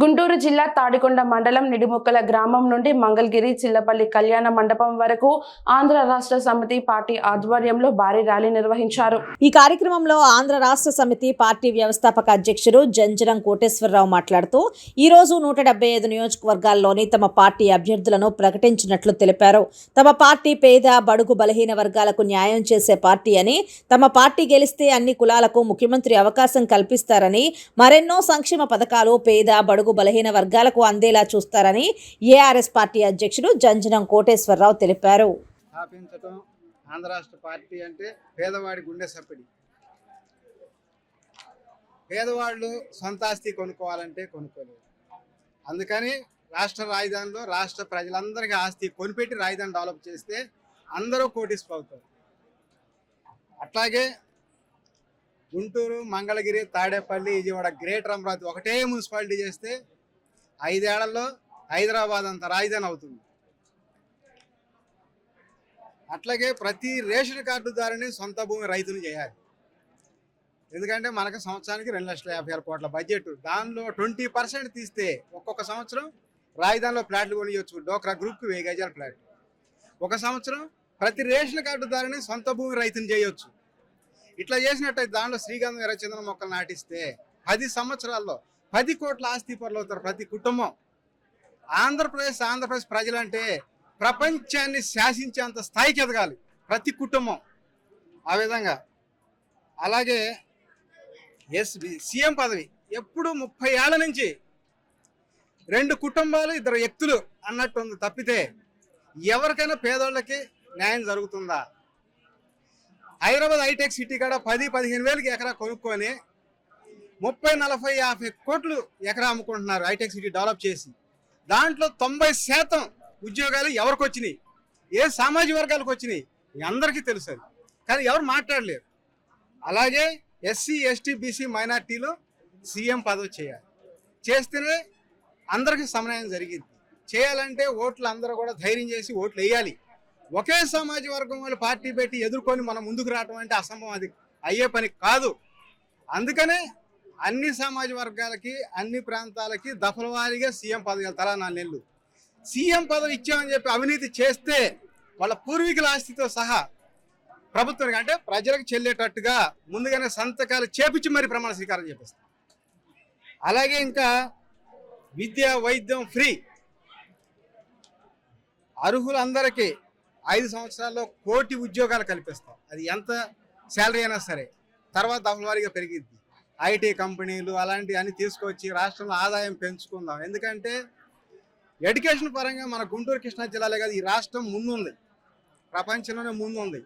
గుంటూరు జిల్లా తాడికొండ మండలం నిడిముక్కల గ్రామం నుండి మంగళగిరి చిల్లపల్లి కళ్యాణ మండపం వరకు ఆంధ్ర రాష్ట్ర సమితి పార్టీ ఆధ్వర్యంలో భారీ ర్యాలీ నిర్వహించారు. ఈ కార్యక్రమంలో ఆంధ్ర రాష్ట్ర సమితి పార్టీ వ్యవస్థాపక అధ్యక్షుడు జంజరం కోటేశ్వరరావు మాట్లాడుతూ ఈ రోజు నూట డెబ్బై ఐదు నియోజకవర్గాల్లోని తమ పార్టీ అభ్యర్థులను ప్రకటించినట్లు తెలిపారు. తమ పార్టీ పేద బడుగు బలహీన వర్గాలకు న్యాయం చేసే పార్టీ అని తమ పార్టీ గెలిస్తే అన్ని కులాలకు ముఖ్యమంత్రి అవకాశం కల్పిస్తారని మరెన్నో సంక్షేమ పథకాలు పేద బడుగు బలహీన వర్గాలకు అందేలా చూస్తారని ఏఆర్ఎస్ పార్టీ అధ్యక్షుడు జంజనం కోటేశ్వరరావు తెలిపారు. స్థాపించటం ఆంధ్ర రాష్ట్ర పార్టీ అంటే పేదవాడి గుండె సప్పిడి. పేదవాళ్ళు సొంత ఆస్తి కొనుక్కోవాలంటే కొనుక్కోలేదు. అందుకని రాష్ట్ర రాజధానిలో రాష్ట్ర ప్రజలందరికీ ఆస్తి కొనిపెట్టి రాజధాని డెవలప్ చేస్తే అందరూ కోటీసుకుపోతారు అట్లాగే గుంటూరు మంగళగిరి తాడేపల్లి విజయవాడ గ్రేటర్ అమరావతి ఒకటే మున్సిపాలిటీ చేస్తే ఐదేళ్ళలో హైదరాబాద్ అంత రాజధాని అవుతుంది. అట్లాగే ప్రతి రేషన్ కార్డుదారుని సొంత భూమి రైతుని చేయాలి. ఎందుకంటే మనకు సంవత్సరానికి రెండు లక్షల యాభై ఆరు కోట్ల బడ్జెట్. దానిలో ట్వంటీ పర్సెంట్ తీస్తే ఒక్కొక్క సంవత్సరం రాజధానిలో ప్లాట్లు కొనియొచ్చు. డోక్రా గ్రూప్కి వెయ్యి గజాల ప్లాట్. ఒక సంవత్సరం ప్రతి రేషన్ కార్డుదారుని సొంత భూమి రైతుని చేయొచ్చు. ఇట్లా చేసినట్టయితే దానిలో శ్రీగంధం ఎర్రచందనం మొక్కలు నాటిస్తే పది సంవత్సరాల్లో పది కోట్ల ఆస్తి పనులు అవుతారు ప్రతి కుటుంబం. ఆంధ్రప్రదేశ్ ఆంధ్రప్రదేశ్ ప్రజలంటే ప్రపంచాన్ని శాసించేంత స్థాయికి ఎదగాలి ప్రతి కుటుంబం. ఆ విధంగా. అలాగే ఎస్ సీఎం పదవి ఎప్పుడు ముప్పై ఏళ్ళ నుంచి రెండు కుటుంబాలు ఇద్దరు వ్యక్తులు అన్నట్టు ఉంది తప్పితే ఎవరికైనా పేదోళ్ళకి న్యాయం జరుగుతుందా? హైదరాబాద్ హైటెక్ సిటీ కాడ పది పదిహేను వేలకి ఎకరా కొనుక్కొని ముప్పై నలభై యాభై కోట్లు ఎకరా అమ్ముకుంటున్నారు హైటెక్ సిటీ డెవలప్ చేసి. దాంట్లో తొంభై శాతం ఉద్యోగాలు ఎవరికి వచ్చినాయి? ఏ సామాజిక వర్గాలకు వచ్చినాయి? అందరికీ తెలుసు అది. కానీ ఎవరు మాట్లాడలేరు. అలాగే ఎస్సీ ఎస్టీ బీసీ మైనార్టీలో సీఎం పదవి చేయాలి. చేస్తేనే అందరికీ సమన్వయం జరిగింది. చేయాలంటే ఓట్లు అందరూ కూడా ధైర్యం చేసి ఓట్లు వేయాలి. ఒకే సమాజ వర్గం వాళ్ళు పార్టీ పెట్టి ఎదుర్కొని మనం ముందుకు రావడం అంటే అసంభవం. అది అయ్యే పని కాదు. అందుకనే అన్ని సమాజ వర్గాలకి అన్ని ప్రాంతాలకి దఫల వారీగా సీఎం పదవి తలా నాలుగు నెలలు. సీఎం పదవి ఇచ్చామని చెప్పి అవినీతి చేస్తే వాళ్ళ పూర్వీకుల ఆస్తితో సహా ప్రభుత్వానికి అంటే ప్రజలకు చెల్లేటట్టుగా ముందుగానే సంతకాలు చేపించి మరి ప్రమాణ స్వీకారం చేపిస్తాం. అలాగే ఇంకా విద్య వైద్యం ఫ్రీ. అర్హులందరికీ ఐదు సంవత్సరాల్లో కోటి ఉద్యోగాలు కల్పిస్తాం. అది ఎంత శాలరీ అయినా సరే. తర్వాత దఫలవారీగా పెరిగిద్ది. ఐటీ కంపెనీలు అలాంటివి అన్ని తీసుకొచ్చి రాష్ట్రంలో ఆదాయం పెంచుకుందాం. ఎందుకంటే ఎడ్యుకేషన్ పరంగా మన గుంటూరు కృష్ణా జిల్లాలే కాదు ఈ రాష్ట్రం ముందుంది. ప్రపంచంలోనే ముందుంది.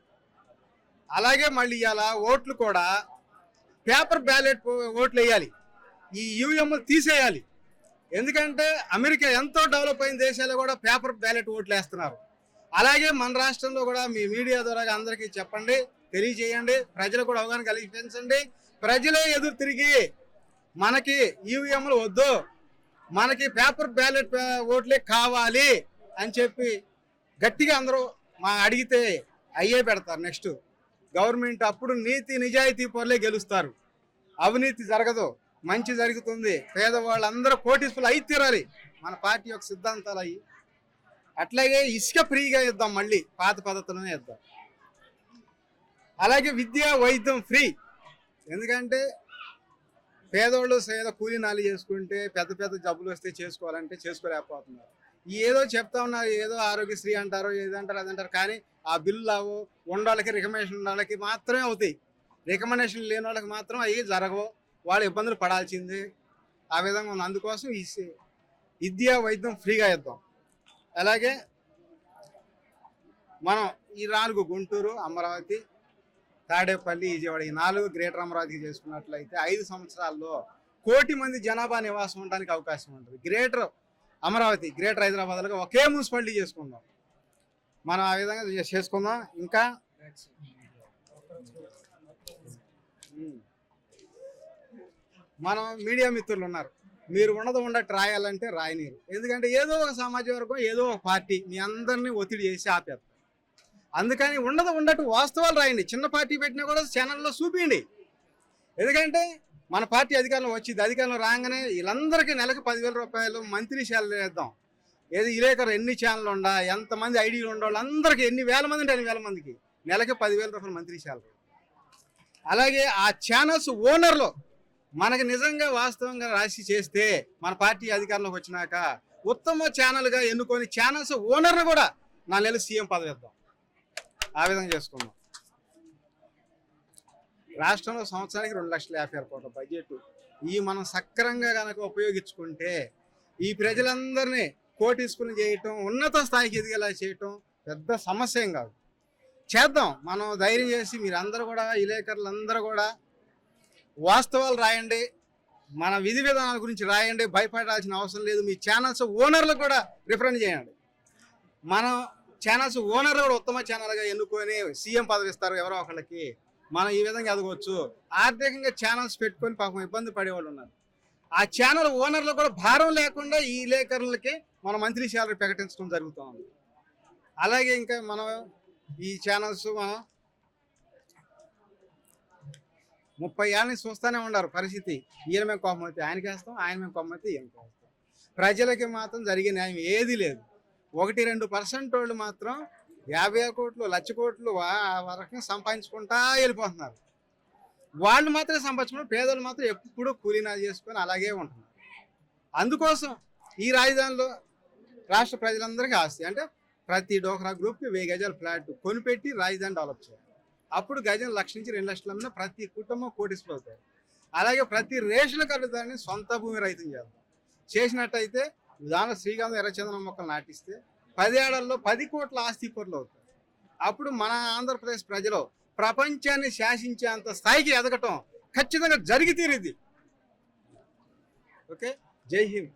అలాగే మళ్ళీ ఇవాళ ఓట్లు కూడా పేపర్ బ్యాలెట్ ఓట్లు వేయాలి. ఈ యూఎంలు తీసేయాలి. ఎందుకంటే అమెరికా ఎంతో డెవలప్ అయిన దేశాలు కూడా పేపర్ బ్యాలెట్ ఓట్లు వేస్తున్నారు. అలాగే మన రాష్ట్రంలో కూడా మీ మీడియా ద్వారా అందరికీ చెప్పండి తెలియజేయండి ప్రజలు కూడా అవగాహన కలిగించండి ప్రజలే ఎదురు తిరిగి మనకి ఈవీఎంలు వద్దు మనకి పేపర్ బ్యాలెట్ ఓట్లే కావాలి అని చెప్పి గట్టిగా అందరూ మా అడిగితే అయ్యే పెడతారు నెక్స్ట్. గవర్నమెంట్ అప్పుడు నీతి నిజాయితీ పొరలే గెలుస్తారు. అవినీతి జరగదు మంచి జరుగుతుంది. పేదవాళ్ళందరూ కోటీసులు అయి తీరాలి. మన పార్టీ యొక్క సిద్ధాంతాలు అయ్యి అట్లాగే ఇసుక ఫ్రీగా ఇద్దాం మళ్ళీ. పాత పద్ధతిలోనే ఇద్దాం. అలాగే విద్య వైద్యం ఫ్రీ. ఎందుకంటే పేదోళ్ళు ఏదో కూలీనాలు చేసుకుంటే పెద్ద పెద్ద జబ్బులు వస్తే చేసుకోవాలంటే చేసుకోలేకపోతున్నారు. ఈ ఏదో చెప్తా ఉన్నారు ఏదో ఆరోగ్యశ్రీ అంటారు ఏదంటారు అదంటారు కానీ ఆ బిల్లు అవు ఉండవాళ్ళకి రికమెండేషన్ వాళ్ళకి మాత్రమే అవుతాయి. రికమెండేషన్ లేని వాళ్ళకి మాత్రం అవి జరగవు. వాళ్ళు ఇబ్బందులు పడాల్సిందే. ఆ విధంగా ఉంది. అందుకోసం ఈ విద్య వైద్యం ఫ్రీగా ఇద్దాం. అలాగే మనం ఈ నాలుగు గుంటూరు అమరావతి తాడేపల్లి విజయవాడ ఈ నాలుగు గ్రేటర్ అమరావతికి చేసుకున్నట్లయితే ఐదు సంవత్సరాల్లో కోటి మంది జనాభా నివాసం ఉండడానికి అవకాశం ఉంటుంది. గ్రేటర్ అమరావతి గ్రేటర్ హైదరాబాద్లో ఒకే మున్సిపాలిటీ చేసుకుందాం. మనం ఆ విధంగా చేసుకుందాం. ఇంకా? మనం మీడియా మిత్రులు ఉన్నారు. మీరు ఉన్నది ఉండట్టు రాయాలంటే రాయనీరు. ఎందుకంటే ఏదో ఒక సమాజ వర్గం ఏదో ఒక పార్టీ మీ అందరినీ ఒత్తిడి చేసి ఆపేస్తారు అందుకని ఉండదు ఉండట్టు వాస్తవాలు రాయండి. చిన్న పార్టీ పెట్టినా కూడా ఛానల్లో చూపించండి ఎందుకంటే మన పార్టీ అధికారంలో వచ్చింది. అధికారంలో రాగానే వీళ్ళందరికీ నెలకు పదివేల రూపాయలు మంత్రి శాలరీ వేద్దాం. ఏది ఇలేకరు ఎన్ని ఛానల్ ఉండా ఎంతమంది ఐడీలు ఉండ అందరికీ ఎన్ని వేల మంది అంటే వేల మందికి నెలకి పదివేల రూపాయలు మంత్రి శాలరీ. అలాగే ఆ ఛానల్స్ ఓనర్లు మనకి నిజంగా వాస్తవంగా రాసి చేస్తే మన పార్టీ అధికారంలోకి వచ్చినాక ఉత్తమ ఛానల్గా ఎన్నుకొని ఛానల్స్ ఓనర్ని కూడా నా నెల సీఎం పదవి ఇద్దాం. ఆ విధంగా చేసుకుందాం. రాష్ట్రంలో సంవత్సరానికి రెండు లక్షల యాభై ఆరు కోట్ల బడ్జెట్ ఈ మనం సక్రంగా కనుక ఉపయోగించుకుంటే ఈ ప్రజలందరినీ కోటీసుకుని చేయటం ఉన్నత స్థాయికి ఎదిగేలా చేయటం పెద్ద సమస్య ఏం కాదు. చేద్దాం. మనం ధైర్యం చేసి మీరందరూ కూడా విలేకరులందరూ కూడా వాస్తవాలు రాయండి మన విధి విధానాల గురించి రాయండి భయపడాల్సిన అవసరం లేదు. మీ ఛానల్స్ ఓనర్లు కూడా రిఫరెండ్ చేయండి. మనం ఛానల్స్ ఓనర్లు కూడా ఉత్తమ ఛానల్గా ఎన్నుకొని సీఎం పదవి ఇస్తారు ఎవరో ఒకళ్ళకి. మనం ఈ విధంగా ఎదగవచ్చు ఆర్థికంగా ఛానల్స్ పెట్టుకొని పాపం ఇబ్బంది పడేవాళ్ళు ఉన్నారు. ఆ ఛానల్ ఓనర్లు కూడా భారం లేకుండా ఈ లేఖరులకి మన మంత్రి శాలరీ ప్రకటించడం జరుగుతుంది. అలాగే ఇంకా మనం ఈ ఛానల్స్ మనం ముప్పై ఏళ్ళ నుంచి చూస్తూనే ఉన్నారు పరిస్థితి. ఈయన మేము కోపం అయితే ఆయనకి వేస్తాం ఆయన మేము కోపం అయితే ఈయనకి వేస్తాం. ప్రజలకి మాత్రం జరిగే న్యాయం ఏది లేదు. ఒకటి రెండు పర్సెంట్ వాళ్ళు మాత్రం యాభై కోట్లు లక్ష కోట్లు వరకు సంపాదించుకుంటా వెళ్ళిపోతున్నారు. వాళ్ళు మాత్రమే సంపాదించుకున్నారు పేదలు మాత్రం ఎప్పుడు కూలీనా చేసుకొని అలాగే ఉంటున్నారు. అందుకోసం ఈ రాజధానిలో రాష్ట్ర ప్రజలందరికీ ఆస్తి. అంటే ప్రతి డోక్రా గ్రూప్కి వెయ్యి గజాల ఫ్లాట్ కొనిపెట్టి రాజధాని డెవలప్ చేయాలి. అప్పుడు గజం లక్ష నుంచి రెండు లక్షలు అమ్మిన ప్రతి కుటుంబం కోటీసులు అవుతాయి అలాగే ప్రతి రేషన్ కార్డుదారిని సొంత భూమి రైతం చేద్దాం చేసినట్టయితే దానిలో శ్రీగంధం ఎర్రచందనం మొక్కలు నాటిస్తే పదేళ్ళలో పది కోట్ల ఆస్తి పనులు అవుతారు అప్పుడు మన ఆంధ్రప్రదేశ్ ప్రజలు ప్రపంచాన్ని శాసించేంత స్థాయికి ఎదగటం ఖచ్చితంగా జరిగి తీరిది ఓకే? జై హింద్.